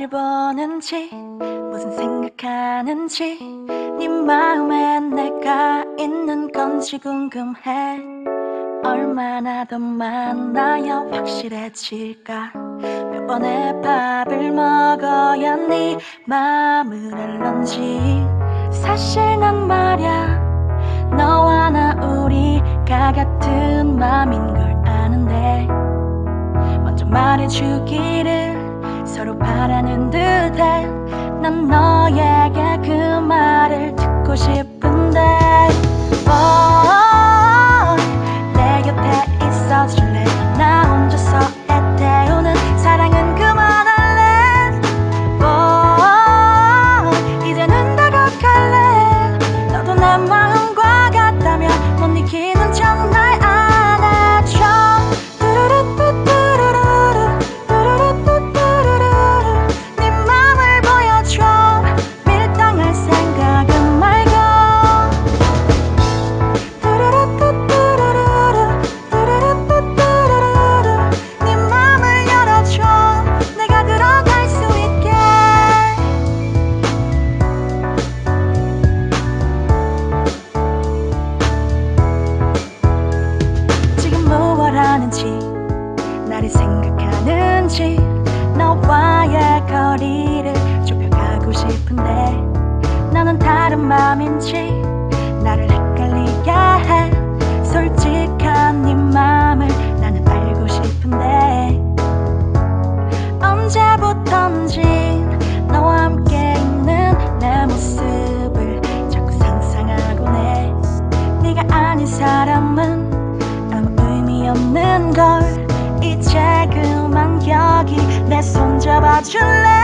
어딜 보는지 무슨 생각하는지 네 마음에 내가 있는 건지 궁금해. 얼마나 더 만나야 확실해질까? 몇 번의 밥을 먹어야 네 마음을 알런지. 사실 난 말야 너와 나 우리가 같은 맘인 걸 아는데 먼저 말해주기를 바라는 듯해. 난 너에게 그 말을 듣고 싶은 다른 맘인지 나를 헷갈리게 해. 솔직한 네 맘을 나는 알고 싶은데 언제부턴지 너와 함께 있는 내 모습을 자꾸 상상하곤 해 네가 아닌 사람은 아무 의미 없는 걸 이제 그만 여기 내 손 잡아줄래